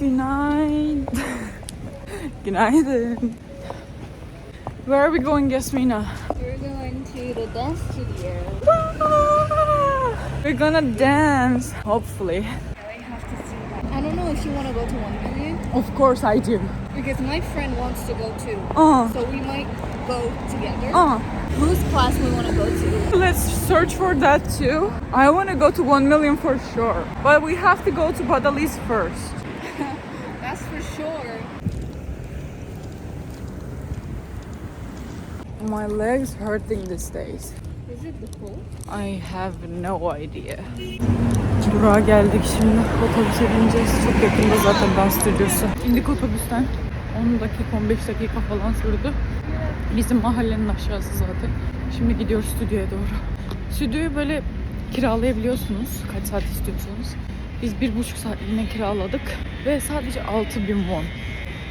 Günaydın. Günaydın. Where are we going, Yasmina? We're going to the dance studio. We're gonna dance, hopefully. I have to see that. I don't know if you want to go to 1 million Of course I do. because my friend wants to go too. Uh, So we might go together. uh. Whose class we want to go to? Let's search for that too. I want to go to 1 million for sure. But we have to go to Badalis first. My legs hurting these days. Is it the pool? I have no idea. Durağa geldik şimdi. Otobüse bineceğiz. Çok yakında zaten dans stüdyosu. İndik otobüsten. 10 dakika 15 dakika falan sürdü. Bizim mahallenin aşağısı zaten. Şimdi gidiyoruz stüdyoya doğru. Stüdyoyu böyle kiralayabiliyorsunuz. Kaç saat istiyorsanız. Biz bir buçuk saatliğine kiraladık. Ve sadece 6000 won.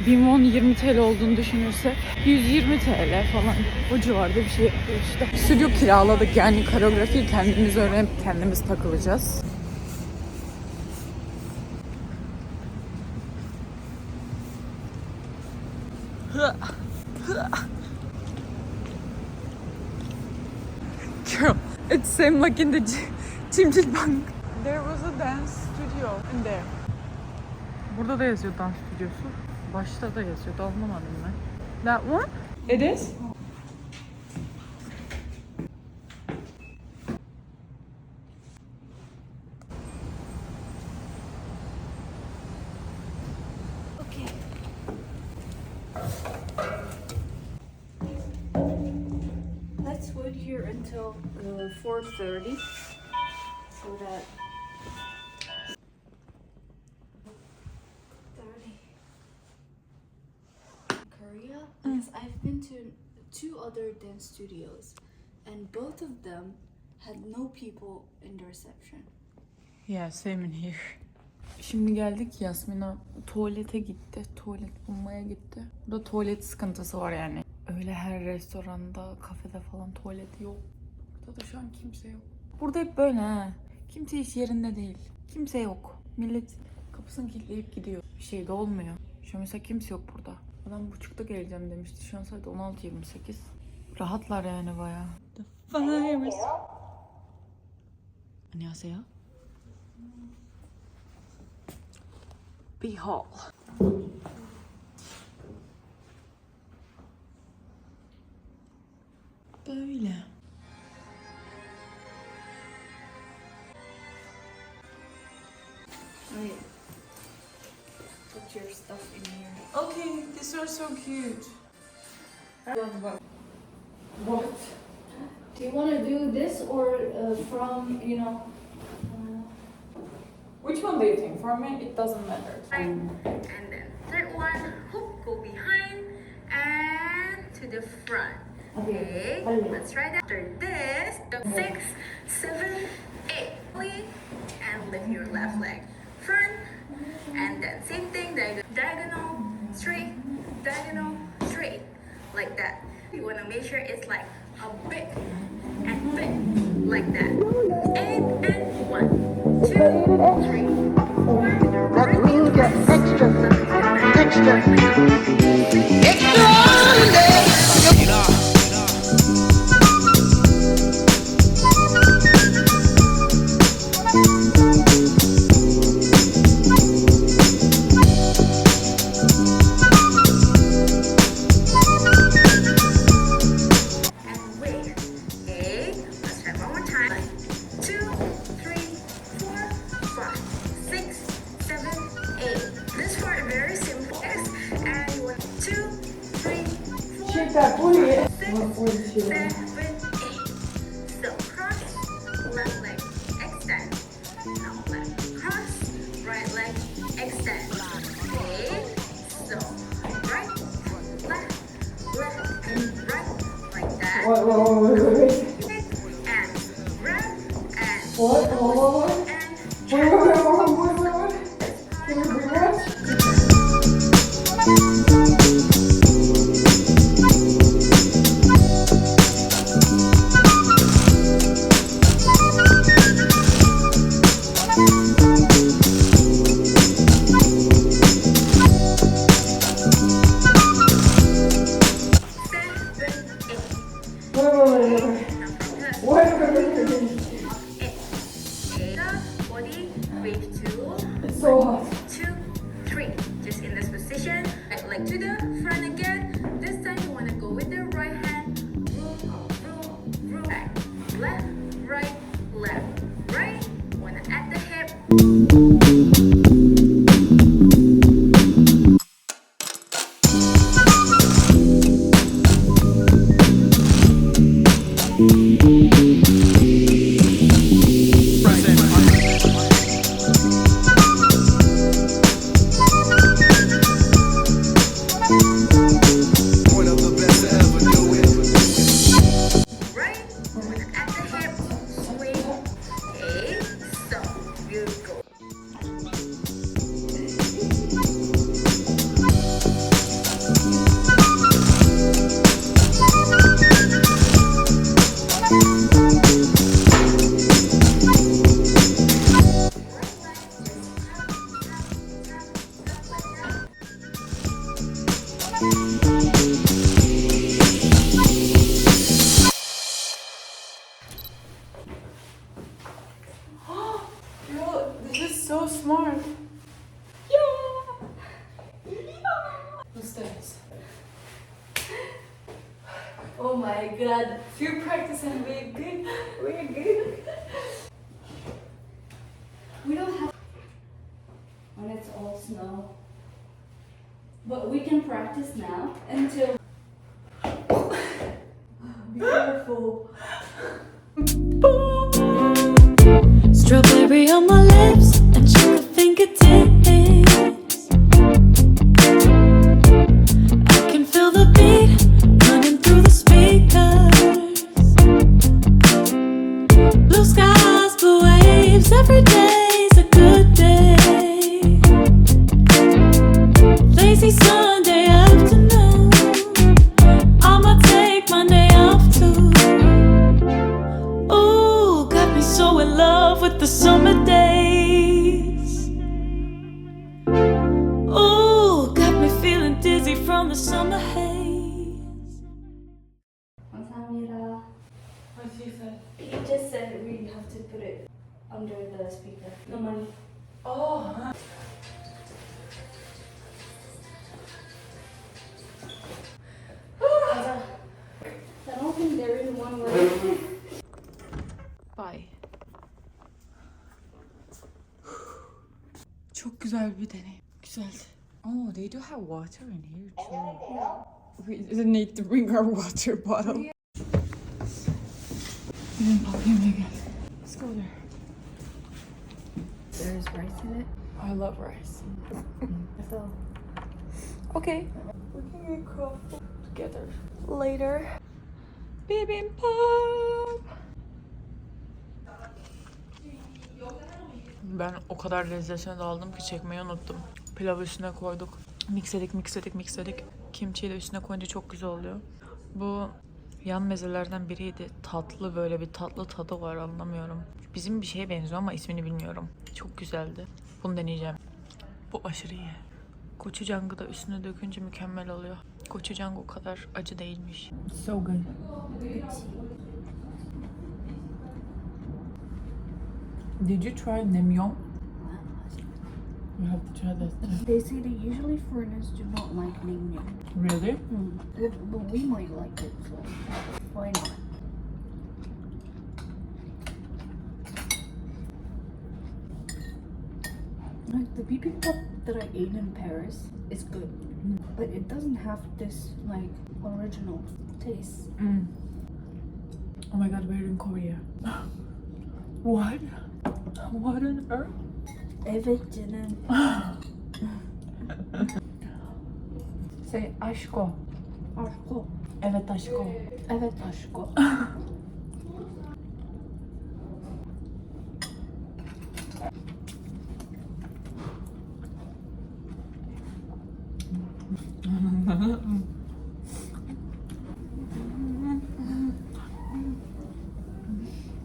1000 won 20 TL olduğunu düşünürsek 120 TL falan o civarda bir şey yapıyor işte. Stüdyo kiraladık yani koreografiyi kendimiz öğrenip kendimiz takılacağız. Girl, it seemed like in the Jimjil Bank. There was a dance studio in there. Burada da yazıyor dans stüdyosu. Başta da ben. That one? It is? Let's wait here until uh, 4.30 so that other dance studios and both of them had no people in the reception. Yeah, same in here. Şimdi geldik Yasmina tuvalete gitti. Tuvalet bulmaya gitti. Burada tuvalet sıkıntısı var yani. Öyle her restoranda, kafede falan tuvalet yok. Burada da şu an kimse yok. Burada hep böyle ha. Kimse iş yerinde değil. Kimse yok. Millet kapısını kilitleyip gidiyor. Bir şey de olmuyor. Şu an mesela kimse yok burada. Adam buçukta geleceğim demişti. Şu an saat 16.28. Rahatlar yani bayağı. The virus. 안녕하세요. B Hall. Böyle. Wait. Put your stuff in here. Okay, these are so cute. What? Do you want to do this or uh, from, you know, uh, Which one do you think? For me, it doesn't matter. And then third one, hook go behind and to the front. Okay, let's try that. After this, the six, seven, eight. And lift your left leg front. And then same thing, diag- diagonal, straight, diagonal, straight. Like that. You want to make sure it's like a bit and bit. Like that. And, and one, two, three, four. That means you're extra, extra, the hip. My god. Few practice and we're good. We're good. We don't have when it's all snow. But we can practice now until under the speaker. No mm-hmm. money. Oh. I don't think there is one way. Bye. Çok güzel bir deneyim. Güzeldi. Oh, they do have water in here too. We need to bring our water bottle. Gidin bakayım ne gel. Rice in it. I love rice. So Okay. We can get coffee together later. Bibimbap. Ben o kadar lezzetine daldım ki çekmeyi unuttum. Pilavı üstüne koyduk. Mixledik, mixledik, mixledik. Kimchiyi de üstüne koyunca çok güzel oluyor. Bu yan mezelerden biriydi. Tatlı böyle bir tatlı tadı var anlamıyorum. Bizim bir şeye benziyor ama ismini bilmiyorum. Çok güzeldi. Bunu deneyeceğim. Bu aşırı iyi. Gochujang'ı da üstüne dökünce mükemmel oluyor. Gochujang o kadar acı değilmiş. So good. Did you try Naengmyeon? You have to try that too. they say that usually foreigners do not like naengmyeon. Really? But but we might like it, so why not? Like the bibimbap that I ate in Paris is good, but it doesn't have this like original taste. Mm. Oh my god, we're in Korea. what? What on earth? Evet canım. Say aşko. Aşko. Evet aşko. Evet aşko.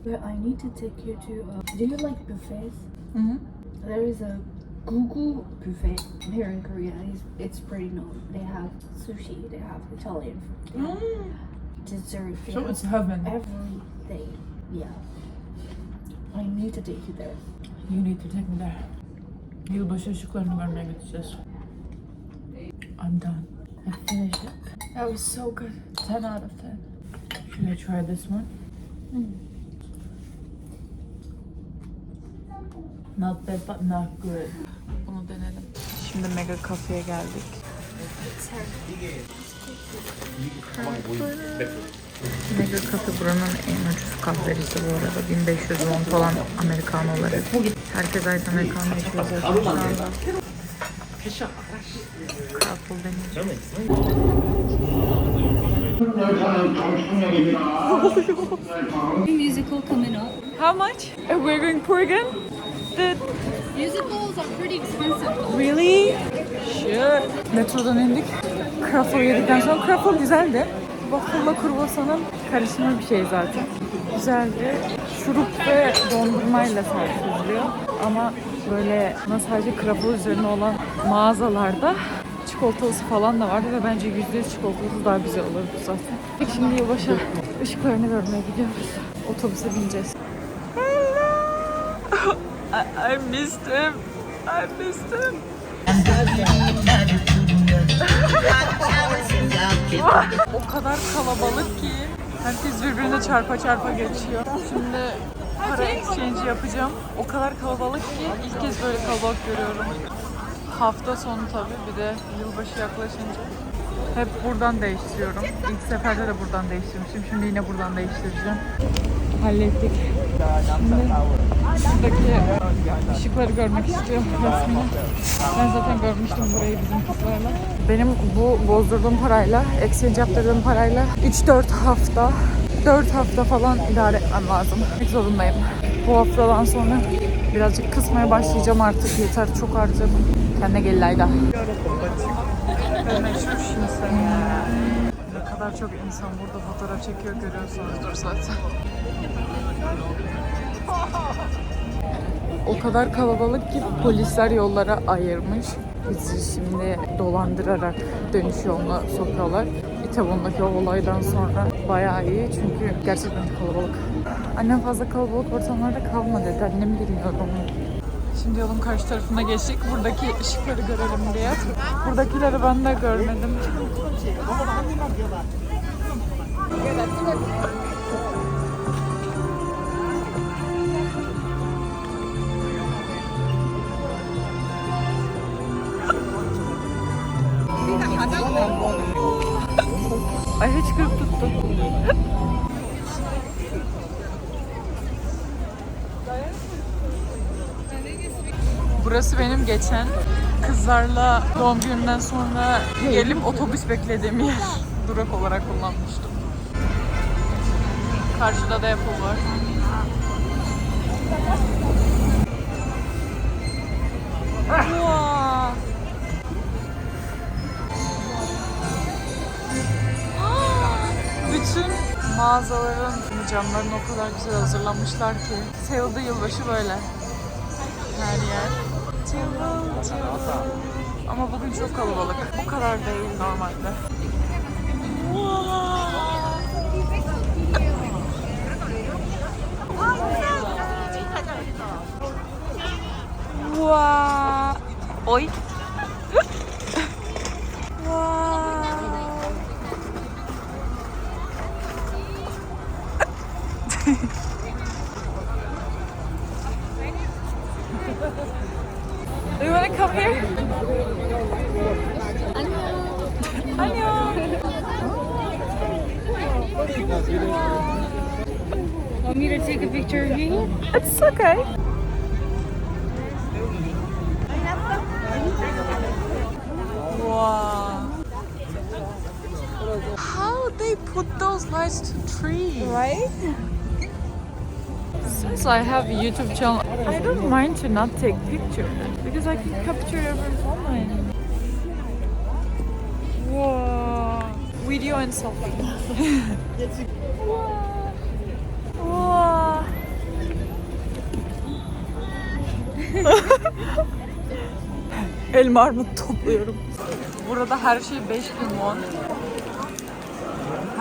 But I need to take you to. Uh, do you like buffets? Mhm. There is a Gugu buffet here in Korea. It's, it's pretty known. They have sushi. They have Italian food. They have mm. dessert. They So have it's heaven. everything. Yeah. I need to take you there. You need to take me there. Yılbaşı ışıklarını görmeye gideceğiz. I'm done. I finished it. That was so good. 10 out of 10. Should I try this one? Mm. Not bad but not good. Bunu denedim. Şimdi Mega Cafe'ye geldik. Mega Cafe buranın en ucuz kahvesi bu arada. 1500 won falan Amerikanoları. Herkes aynı Amerikano içiyor zaten şu anda. Musical coming up. How much? And we're going Kurgan? The Musicals are pretty expensive. Really? Shit. Metrodan indik. Kraffle yedikten sonra Kraffle güzeldi. Waffle'la kruvasanın karışımı bir şey zaten. Güzeldi. Şurup ve dondurmayla servis ediliyor. Ama böyle nasıl sadece Kraffle üzerine olan mağazalarda çikolatalısı falan da vardı ve bence %100 çikolatalısı daha güzel olurdu zaten. Şimdi yılbaşı ışıklarını görmeye gidiyoruz. Otobüse bineceğiz. I, I missed him. I missed him. o kadar kalabalık ki herkes birbirine çarpa çarpa geçiyor. Şimdi para exchange yapacağım. O kadar kalabalık ki ilk kez böyle kalabalık görüyorum. Hafta sonu tabii bir de yılbaşı yaklaşınca. Hep buradan değiştiriyorum. İlk seferde de buradan değiştirmiştim. Şimdi yine buradan değiştireceğim. Hallettik. Şimdi şuradaki ışıkları görmek istiyorum resmini. Ben zaten görmüştüm burayı bizim kızlarla. Benim bu bozdurduğum parayla, exchange yaptırdığım parayla 3-4 hafta 4 hafta falan idare etmem lazım. Gitmek zorundayım. Bu haftadan sonra birazcık kısmaya başlayacağım artık. Yeter çok harcadım. Kendine gel Layla. Meşhur şimdi Ne kadar çok insan burada fotoğraf çekiyor görüyorsunuzdur zaten. O kadar kalabalık ki polisler yollara ayırmış. Bizi şimdi dolandırarak dönüş yoluna sokuyorlar. İtabon'daki o olaydan sonra bayağı iyi çünkü gerçekten kalabalık. Annem fazla kalabalık ortamlarda kalma dedi. Annem bilmiyorum. Şimdi yolun karşı tarafına geçtik. Buradaki ışıkları görelim diye. Buradakileri ben de görmedim. Ay hıçkırık tuttu. Burası benim geçen kızlarla doğum gününden sonra gelip otobüs beklediğim yer. Durak olarak kullanmıştım. Karşıda da Apple var. Bütün mağazaların camlarını o kadar güzel hazırlamışlar ki. Seul'da yılbaşı böyle. Her yer. Cıvıl cıvıl. Ama bugün çok kalabalık. Bu kadar değil normalde. Wow. Oi. wow. Do you want to come here? Annyeong. Want me to take a picture of you? It's okay. Wow. How they put those lights to trees? Right? Since I have a YouTube channel, I don't mind to not take pictures because I can capture every moment. Wow. Video and selfie. wow. Wow. Elma armut topluyorum. Burada her şey 5000 won.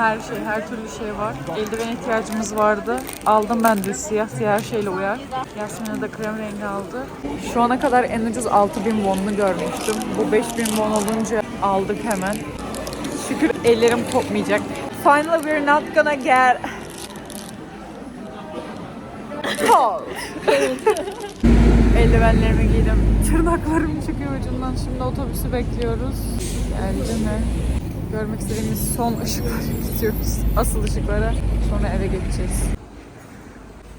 Her şey, her türlü şey var. Eldiven ihtiyacımız vardı. Aldım ben de siyah, siyah şeyle uyar. Yasmin'e de krem rengi aldı. Şu ana kadar en ucuz 6000 won'unu görmüştüm. Bu 5000 won olunca aldık hemen. Şükür ellerim kopmayacak. Finally we're not gonna get cold. Eldivenlerimi giydim. Tırnaklarım çıkıyor ucundan. Şimdi otobüsü bekliyoruz. Geldi mi? Görmek istediğimiz son ışıklara gidiyoruz. Asıl ışıklara. Sonra eve geçeceğiz.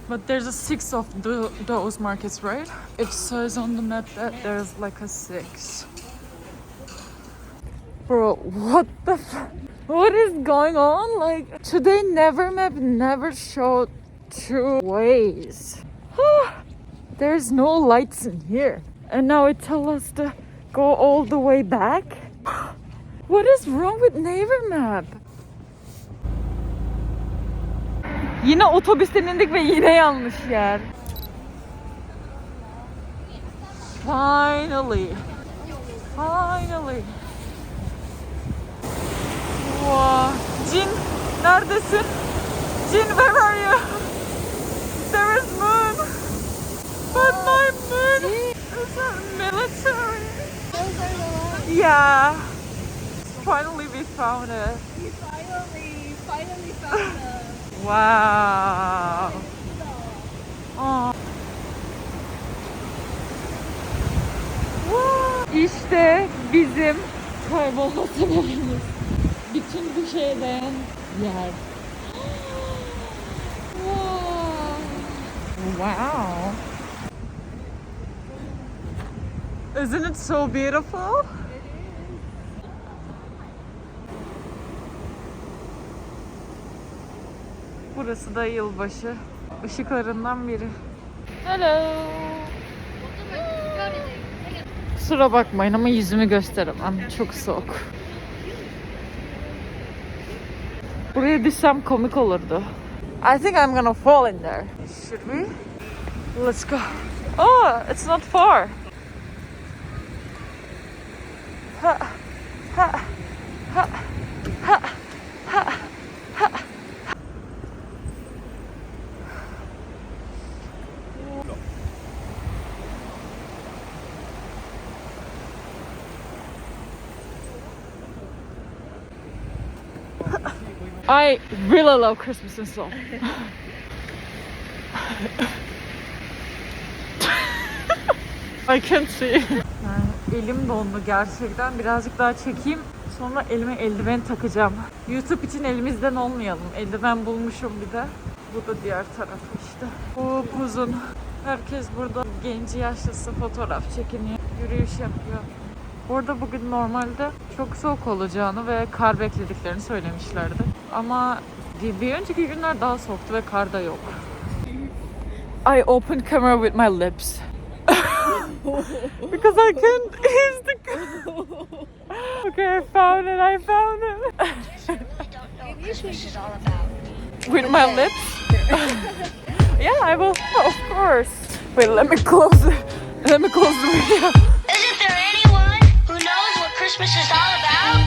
But there's a six of the, those markets, right? It says on the map that there's like a six. Bro, what the What is going on? Like, today never map never showed two ways. There's no lights in here. And now it tells us to go all the way back? What is wrong with Neighbor Map? Yine otobüsten indik ve yine yanlış yer. Finally. Finally. Wow. Jin, neredesin? Jin, where are you? There is moon. But my moon is military. Yeah. Finally we found it. We finally, finally found them. Wow. Wow. İşte bizim kaybolma sebebimiz. Bütün bu şeye değen yer. Wow. Wow. Isn't it so beautiful? Burası da yılbaşı ışıklarından biri. Hello. Kusura bakmayın ama yüzümü gösteremem. Çok soğuk. Buraya düşsem komik olurdu. I think I'm gonna fall in there. Should we? Let's go. Oh, it's not far. I really love Christmas and stuff. I can't see. Elim dondu gerçekten. Birazcık daha çekeyim. Sonra elime eldiven takacağım. YouTube için elimizden olmayalım. Eldiven bulmuşum bir de. Bu da diğer tarafı işte. Hop uzun. Herkes burada genci yaşlısı fotoğraf çekiniyor. Yürüyüş yapıyor. Orada bugün normalde çok soğuk olacağını ve kar beklediklerini söylemişlerdi. Ama bir- önceki günler daha soğuktu ve kar da yok. I opened camera with my lips. Because I can't use the Okay, I found it, I found it. with my lips? yeah, I will. Of course. Wait, let me close. Let me close the video. Christmas is all about?